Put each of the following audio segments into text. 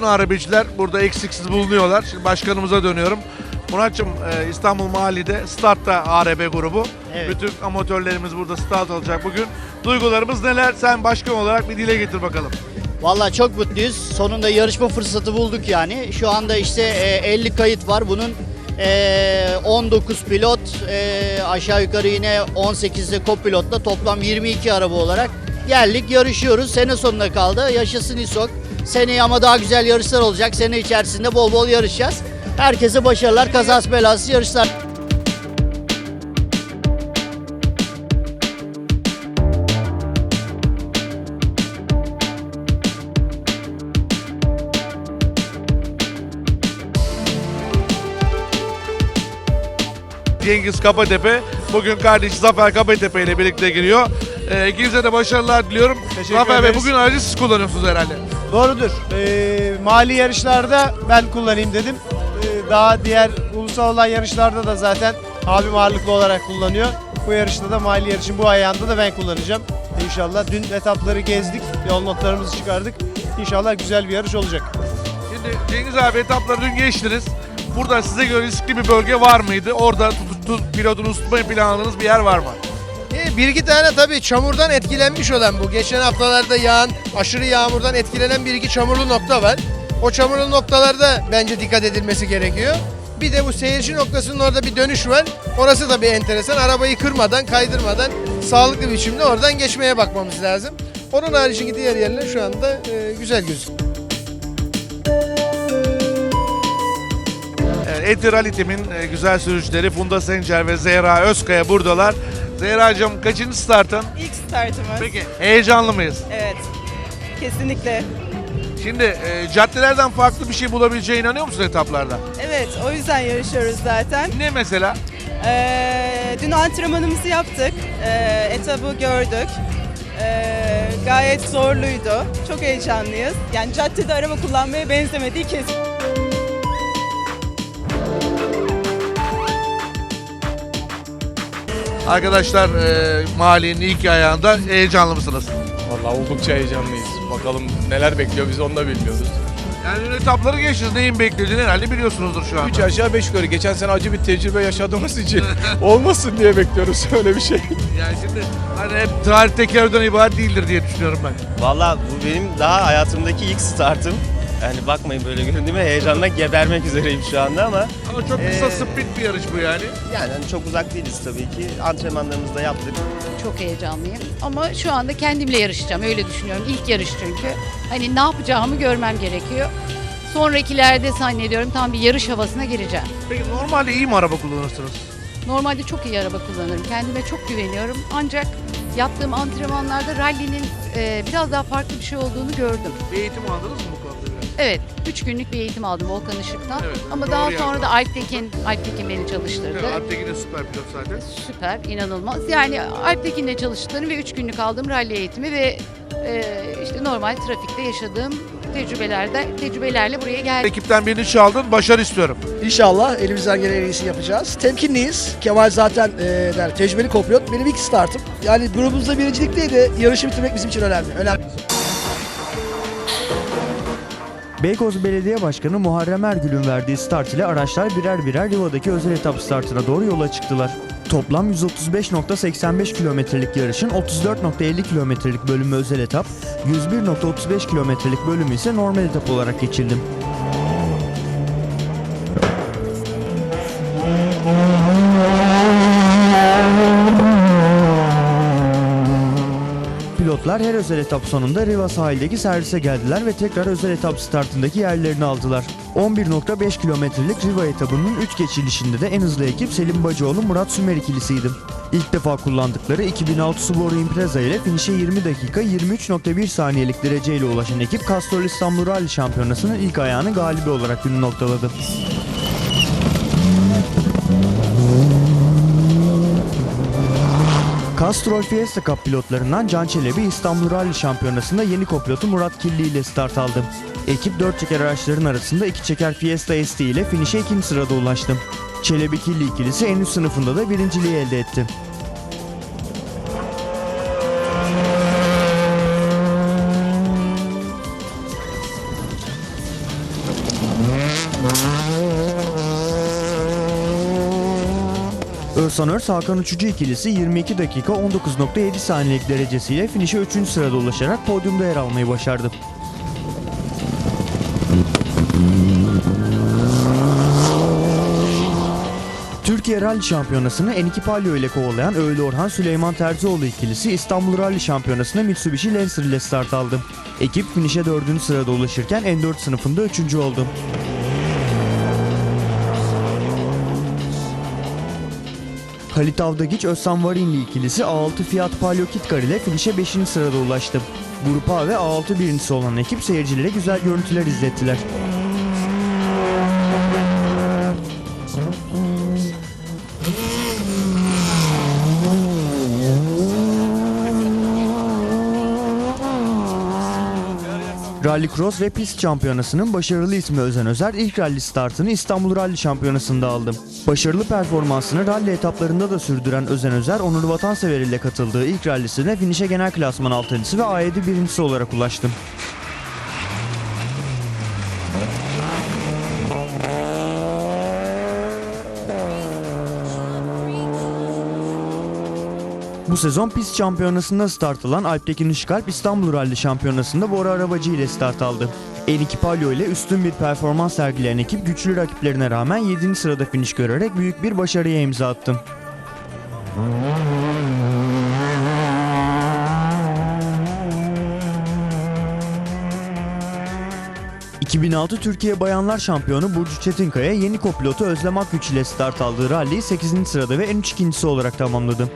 bütün arabiciler burada eksiksiz bulunuyorlar. Şimdi başkanımıza dönüyorum. Muratçım e, İstanbul Mahallede startta ARB grubu. Evet. Bütün amatörlerimiz burada start alacak bugün. Duygularımız neler? Sen başkan olarak bir dile getir bakalım. Vallahi çok mutluyuz. Sonunda yarışma fırsatı bulduk yani. Şu anda işte e, 50 kayıt var. Bunun e, 19 pilot, e, aşağı yukarı yine 18'de kopilotla toplam 22 araba olarak geldik yarışıyoruz. Sene sonuna kaldı. Yaşasın İSOK. Seneye ama daha güzel yarışlar olacak. Sene içerisinde bol bol yarışacağız. Herkese başarılar, kazası belası yarışlar. Cengiz Kapatepe. Bugün kardeşi Zafer Kapatepe ile birlikte giriyor. E, ikinize de başarılar diliyorum. Teşekkür Zafer Bey ederiz. bugün aracı siz kullanıyorsunuz herhalde. Doğrudur. Ee, mali yarışlarda ben kullanayım dedim. Ee, daha diğer ulusal olan yarışlarda da zaten abim ağırlıklı olarak kullanıyor. Bu yarışta da mali yarışın bu ayağında da ben kullanacağım. İnşallah dün etapları gezdik, yol notlarımızı çıkardık. İnşallah güzel bir yarış olacak. Şimdi Cengiz abi etapları dün geçtiniz. Burada size göre riskli bir bölge var mıydı? Orada tut, tut, pilotunu tutmayı planladığınız bir yer var mı? E, Bir iki tane tabii çamurdan etkilenmiş olan bu. Geçen haftalarda yağan, aşırı yağmurdan etkilenen bir iki çamurlu nokta var. O çamurlu noktalarda bence dikkat edilmesi gerekiyor. Bir de bu seyirci noktasının orada bir dönüş var. Orası da bir enteresan. Arabayı kırmadan, kaydırmadan sağlıklı bir biçimde oradan geçmeye bakmamız lazım. Onun haricindeki diğer yerler şu anda e, güzel gözüküyor. Eti Rally Team'in e, güzel sürücüleri Funda Sencer ve Zehra Özkaya buradalar. Zehra'cığım kaçıncı startın? İlk startımız. Peki heyecanlı mıyız? Evet. Kesinlikle. Şimdi e, caddelerden farklı bir şey bulabileceğine inanıyor musun etaplarda? Evet, o yüzden yarışıyoruz zaten. Ne mesela? Ee, dün antrenmanımızı yaptık. Ee, etabı gördük. Ee, gayet zorluydu. Çok heyecanlıyız. Yani caddede araba kullanmaya benzemediği kesin. Arkadaşlar e, mahallenin ilk ayağında heyecanlı mısınız? Vallahi oldukça heyecanlıyız. Bakalım neler bekliyor biz onu da bilmiyoruz. Yani etapları geçtiniz. Neyin beklediğini herhalde biliyorsunuzdur şu anda. Üç aşağı beş yukarı. Geçen sene acı bir tecrübe yaşadığımız için olmasın diye bekliyoruz öyle bir şey. Yani şimdi hani hep tarih tekerrürden ibaret değildir diye düşünüyorum ben. Valla bu benim daha hayatımdaki ilk startım. Yani bakmayın böyle göründüğüme heyecandan gebermek üzereyim şu anda ama Ama çok kısa Ee, sprint bir yarış bu yani. yani hani çok uzak değiliz tabii ki. Antrenmanlarımızı da yaptık. Çok heyecanlıyım. Ama şu anda kendimle yarışacağım. Öyle düşünüyorum. İlk yarış çünkü. Hani ne yapacağımı görmem gerekiyor. Sonrakilerde zannediyorum tam bir yarış havasına gireceğim. Peki normalde iyi mi araba kullanırsınız? Normalde çok iyi araba kullanırım. Kendime çok güveniyorum. Ancak yaptığım antrenmanlarda rallinin e, biraz daha farklı bir şey olduğunu gördüm. Bir eğitim aldınız mı bu konuda? Evet, 3 günlük bir eğitim aldım Volkan Işık'tan. Evet, Ama doğru daha sonra da Alptekin, Alptekin beni çalıştırdı. Evet, Alptekin de süper pilot zaten. Süper, inanılmaz. Yani Alptekin'le çalıştığım ve 3 günlük aldığım rally eğitimi ve e, işte normal trafikte yaşadığım tecrübelerde tecrübelerle buraya geldim. Ekipten birini çaldın, başarı istiyorum. İnşallah elimizden gelen en iyisini yapacağız. Temkinliyiz. Kemal zaten e, yani tecrübeli kopilot. Benim ilk startım. Yani grubumuzda birincilikteydi. Yarışı bitirmek bizim için önemli. Önemli. Beykoz Belediye Başkanı Muharrem Ergül'ün verdiği start ile araçlar birer birer Riva'daki özel etap startına doğru yola çıktılar. Toplam 135.85 kilometrelik yarışın 34.50 kilometrelik bölümü özel etap, 101.35 kilometrelik bölümü ise normal etap olarak geçildi. Pilotlar her özel etap sonunda Riva sahildeki servise geldiler ve tekrar özel etap startındaki yerlerini aldılar. 11.5 kilometrelik Riva etabının 3 geçilişinde de en hızlı ekip Selim Bacıoğlu Murat Sümer ikilisiydi. İlk defa kullandıkları 2006 Subaru Impreza ile finişe 20 dakika 23.1 saniyelik dereceyle ulaşan ekip Castrol İstanbul Rally Şampiyonası'nın ilk ayağını galibi olarak günü noktaladı. Castrol Fiesta Cup pilotlarından Can Çelebi İstanbul Rally Şampiyonası'nda yeni kopilotu Murat Killi ile start aldı. Ekip 4 çeker araçların arasında 2 çeker Fiesta ST ile finişe ikinci sırada ulaştı. Çelebi Killi ikilisi en üst sınıfında da birinciliği elde etti. Örsan Örs Hakan Uçucu ikilisi 22 dakika 19.7 saniyelik derecesiyle finişe 3. sırada ulaşarak podyumda yer almayı başardı. Türkiye Rally Şampiyonası'nı Eniki Palio ile kovalayan Öğle Orhan Süleyman Terzioğlu ikilisi İstanbul Rally Şampiyonası'na Mitsubishi Lancer ile start aldı. Ekip finişe 4. sırada ulaşırken N4 sınıfında 3. oldu. Halit Avdagiç Özsan Varinli ikilisi A6 Fiat Palio Kitkar ile finişe 5. sırada ulaştı. Grup A ve A6 birincisi olan ekip seyircilere güzel görüntüler izlettiler. Rallycross ve pist şampiyonasının başarılı ismi Özen Özer ilk rally startını İstanbul Rally Şampiyonası'nda aldı. Başarılı performansını rally etaplarında da sürdüren Özen Özer, Onur Vatansever ile katıldığı ilk rallisine finişe genel klasman 6.sı ve A7 birincisi olarak ulaştı. Bu sezon pist şampiyonasında start alan Alptekin Işıkalp İstanbul Rally Şampiyonası'nda Bora Arabacı ile start aldı. N2 Palio ile üstün bir performans sergileyen ekip güçlü rakiplerine rağmen 7. sırada finish görerek büyük bir başarıya imza attı. ...2006 Türkiye Bayanlar Şampiyonu Burcu Çetinkaya yeni kopilotu Özlem Akgüç ile start aldığı rallyyi 8. sırada ve en üç ikincisi olarak tamamladı.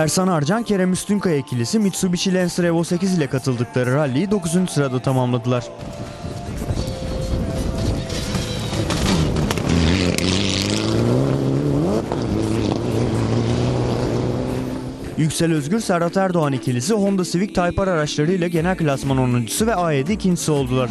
Ersan Arcan, Kerem Üstünkaya ikilisi Mitsubishi Lancer Evo 8 ile katıldıkları rallyyi 9. sırada tamamladılar. Yüksel Özgür, Serhat Erdoğan ikilisi Honda Civic Type R araçlarıyla genel klasman 10.sü ve A7 ikincisi oldular.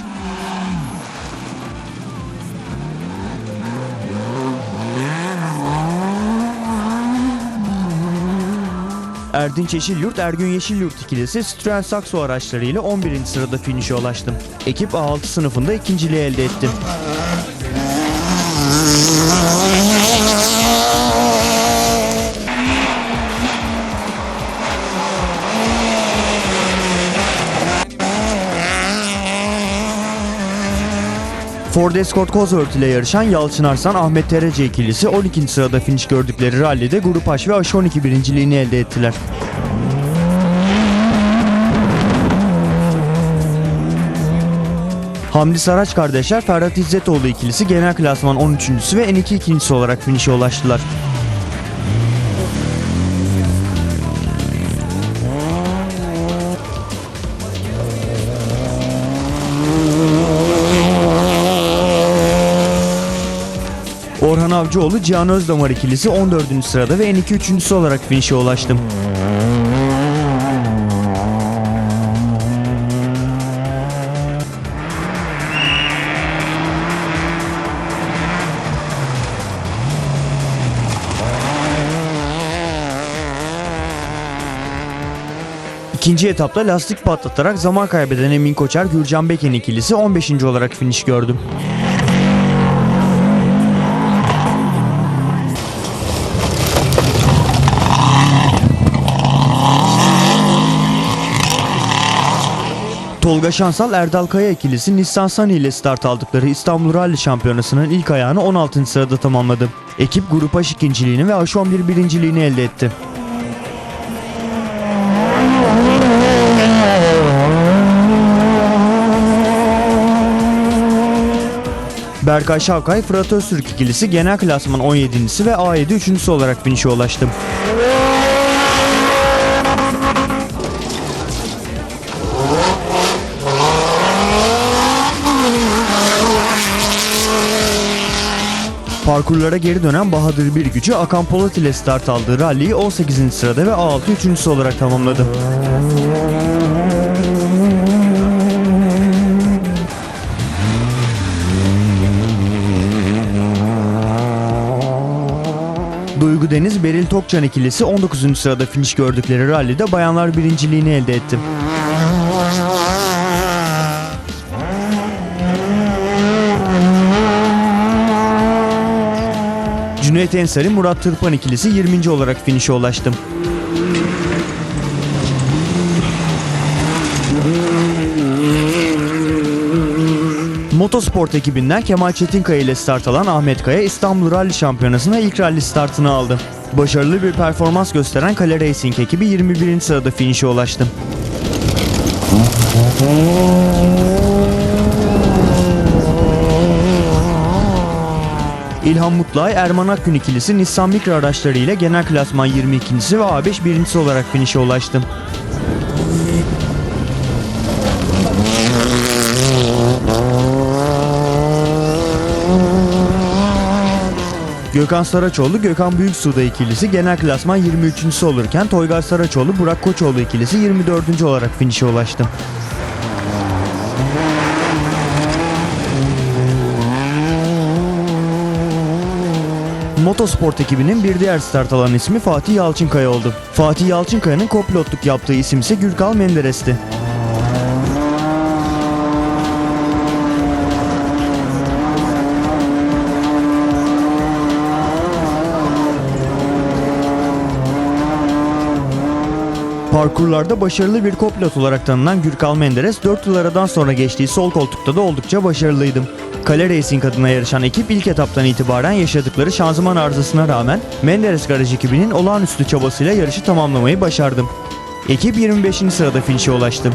Erdinç Yeşilyurt, Ergün Yeşilyurt ikilisi Citroen Saxo araçlarıyla 11. sırada finişe ulaştı. Ekip A6 sınıfında ikinciliği elde etti. Ford Escort Cosworth ile yarışan Yalçın Arslan Ahmet Terece ikilisi 12. sırada finish gördükleri rallide Grup H ve H12 birinciliğini elde ettiler. Hamdi Saraç kardeşler Ferhat İzzetoğlu ikilisi genel klasman 13.sü ve N2 ikincisi olarak finişe ulaştılar. Avcıoğlu Cihan Özdamar ikilisi 14. sırada ve N2 üçüncüsü olarak finişe ulaştı. İkinci etapta lastik patlatarak zaman kaybeden Emin Koçer Gürcan Beken ikilisi 15. olarak finish gördü. Tolga Şansal Erdal Kaya ikilisi Nissan Sunny ile start aldıkları İstanbul Rally Şampiyonası'nın ilk ayağını 16. sırada tamamladı. Ekip Grup H ikinciliğini ve H11 birinciliğini elde etti. Berkay Şavkay, Fırat Öztürk ikilisi genel klasman 17.si ve A7 üçüncüsü olarak finişe ulaştı. Parkurlara geri dönen Bahadır bir gücü Akan Polat ile start aldığı rallyyi 18. sırada ve A6 üçüncüsü olarak tamamladı. Duygu Deniz Beril Tokcan ikilisi 19. sırada finish gördükleri rallide bayanlar birinciliğini elde etti. Cüneyt Ensari Murat Tırpan ikilisi 20. olarak finişe ulaştım. Motosport ekibinden Kemal Çetinkaya ile start alan Ahmet Kaya İstanbul Rally Şampiyonası'na ilk rally startını aldı. Başarılı bir performans gösteren Kale Racing ekibi 21. sırada finişe ulaştı. İlhan Mutlay, Erman Akgün ikilisi Nissan Micra araçları ile genel klasman 22. ve A5 birincisi olarak finişe ulaştı. Gökhan Saraçoğlu, Gökhan Büyüksuda ikilisi genel klasman 23. olurken Toygar Saraçoğlu, Burak Koçoğlu ikilisi 24. olarak finişe ulaştı. Motosport ekibinin bir diğer start alan ismi Fatih Yalçınkaya oldu. Fatih Yalçınkaya'nın kopilotluk yaptığı isim ise Gürkal Menderes'ti. Parkurlarda başarılı bir kopilot olarak tanınan Gürkal Menderes 4 yıl aradan sonra geçtiği sol koltukta da oldukça başarılıydı. Kale Racing adına yarışan ekip ilk etaptan itibaren yaşadıkları şanzıman arızasına rağmen Menderes Garaj ekibinin olağanüstü çabasıyla yarışı tamamlamayı başardı. Ekip 25. sırada finişe ulaştı.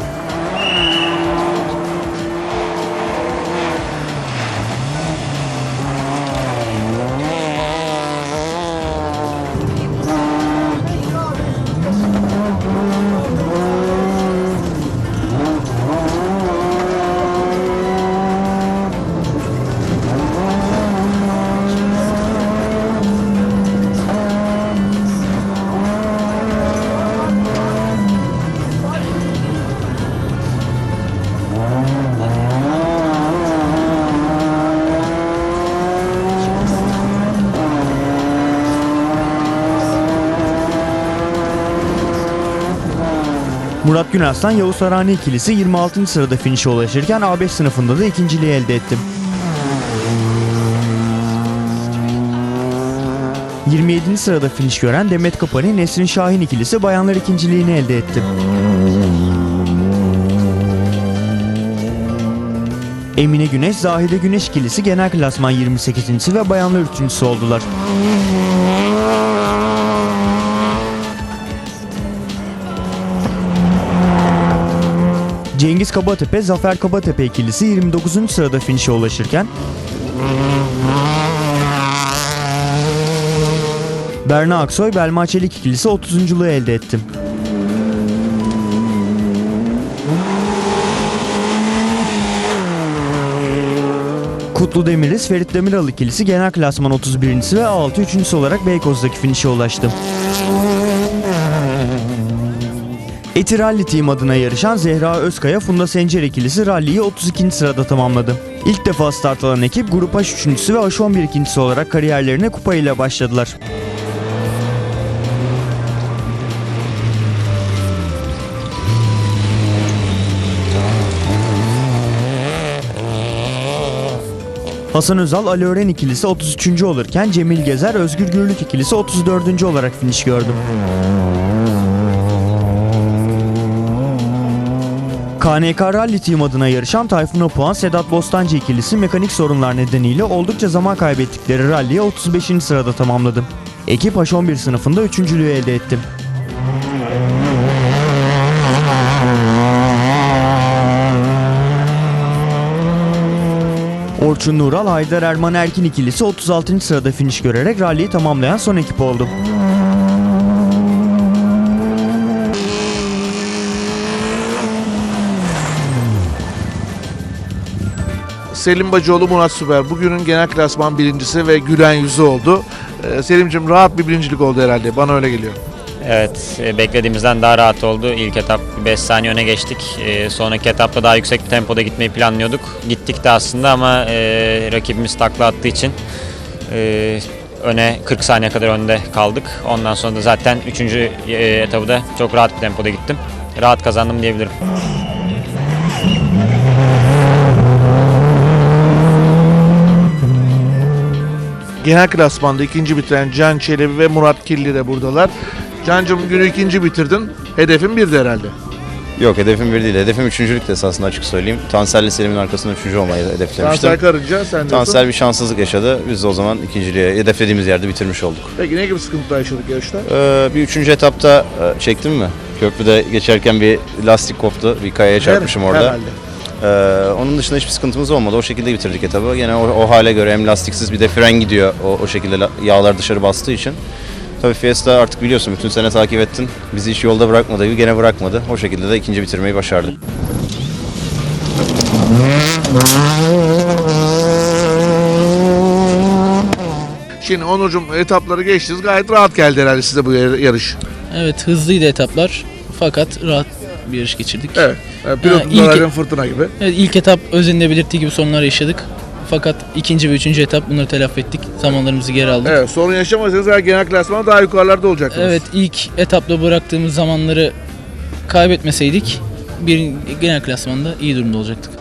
Murat Günaslan Yavuz Sarani ikilisi 26. sırada finişe ulaşırken A5 sınıfında da ikinciliği elde etti. 27. sırada finish gören Demet Kapani Nesrin Şahin ikilisi bayanlar ikinciliğini elde etti. Emine Güneş, Zahide Güneş ikilisi genel klasman 28. ve bayanlar 3. oldular. Cengiz Kabatepe, Zafer Kabatepe ikilisi 29. sırada finişe ulaşırken Berna Aksoy, Belma Çelik ikilisi 30.luğu elde etti. Kutlu Demiriz, Ferit Demiral ikilisi genel klasman 31. ve A6 3. olarak Beykoz'daki finişe ulaştı. Eti Rally Team adına yarışan Zehra Özkaya Funda Sencer ikilisi rally'yi 32. sırada tamamladı. İlk defa start alan ekip Grup H 3. ve H11 ikincisi olarak kariyerlerine kupa ile başladılar. Hasan Özal, Ali Ören ikilisi 33. olurken Cemil Gezer, Özgür Gürlük ikilisi 34. olarak finish gördü. KNK Rally Team adına yarışan Tayfun Apuan, Sedat Bostancı ikilisi mekanik sorunlar nedeniyle oldukça zaman kaybettikleri rally'yi 35. sırada tamamladı. Ekip H11 sınıfında üçüncülüğü elde etti. Orçun Nural, Haydar Erman Erkin ikilisi 36. sırada finish görerek rally'yi tamamlayan son ekip oldu. Selim Bacıoğlu, Murat Süper. Bugünün genel klasman birincisi ve gülen yüzü oldu. Ee, Selim'cim rahat bir birincilik oldu herhalde. Bana öyle geliyor. Evet, e, beklediğimizden daha rahat oldu. İlk etap 5 saniye öne geçtik. E, sonraki etapta daha yüksek tempoda gitmeyi planlıyorduk. Gittik de aslında ama e, rakibimiz takla attığı için öne 40 saniye kadar önde kaldık. Ondan sonra da zaten 3. etabı da çok rahat bir tempoda gittim. Rahat kazandım diyebilirim. Genel klasmanda ikinci bitiren Can Çelebi ve Murat Killi de buradalar. Cancım günü ikinci bitirdin. Hedefin birdi herhalde. Yok hedefim bir değil. Hedefim üçüncülük de esasında açık söyleyeyim. Tansel'le Selim'in arkasında üçüncü olmayı hedeflemiştim. Tansel Karınca sen diyorsun. Tansel bir şanssızlık yaşadı. Biz de o zaman ikinciliğe hedeflediğimiz yerde bitirmiş olduk. Peki ne gibi sıkıntılar yaşadık yarışta? Ee, bir üçüncü etapta e, çektim mi? Köprüde geçerken bir lastik koptu. Bir kayaya çarpmışım orada. Herhalde. Ee, onun dışında hiçbir sıkıntımız olmadı. O şekilde bitirdik etabı. Yine o, o hale göre hem lastiksiz bir de fren gidiyor. O, o şekilde la- yağlar dışarı bastığı için. Tabii Fiesta artık biliyorsun bütün sene takip ettin. Bizi hiç yolda bırakmadı gibi gene bırakmadı. O şekilde de ikinci bitirmeyi başardık. Şimdi Onurcuğum etapları geçtiniz. Gayet rahat geldi herhalde size bu yar- yarış. Evet hızlıydı etaplar fakat rahat bir yarış geçirdik. Evet. Yani aracın fırtına gibi. Evet, ilk etap özelinde belirttiği gibi sorunlar yaşadık. Fakat ikinci ve üçüncü etap bunları telafi ettik. Zamanlarımızı geri aldık. Evet sorun yaşamasanız eğer genel klasmanda daha yukarılarda olacaktınız. Evet ilk etapta bıraktığımız zamanları kaybetmeseydik bir genel klasmanda iyi durumda olacaktık.